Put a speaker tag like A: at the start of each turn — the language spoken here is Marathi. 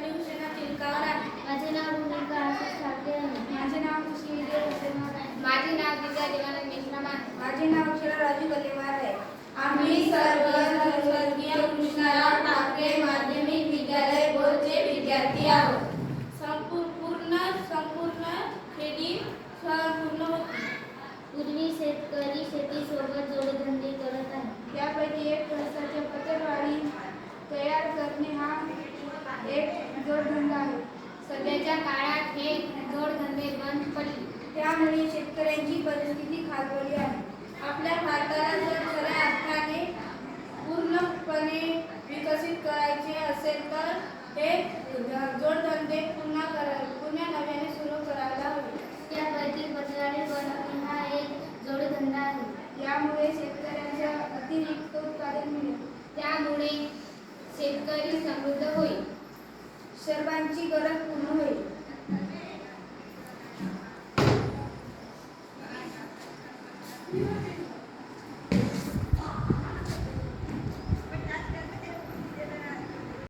A: वैशाली उषणा चिलकावर आहे.
B: माझे नाव भूमिका आशिष ठाकरे आहे.
A: माझे नाव
B: माझे देवानंद मेश्राम आहे
A: माझे नाव अक्षरा राजू गलेवार
B: जोडधंदा आहे. सध्याच्या काळात हे जोडधंदे बंद पडले.
A: त्यामुळे शेतकऱ्यांची परिस्थिती खालवली आहे. आपल्या भारताला जर खऱ्या अर्थाने पूर्णपणे विकसित करायचे असेल तर हे जोडधंदे पुन्हा करा पुन्हा नव्याने सुरू करायला हवे.
B: त्यापैकी पत्रावळी बनवणे हा एक जोडधंदा आहे.
A: यामुळे शेतकऱ्यांच्या अतिरिक्त उत्पादन मिळेल.
B: त्यामुळे शेतकरी समृद्ध होईल.
A: गरज पूर्ण होईल
B: Thank you.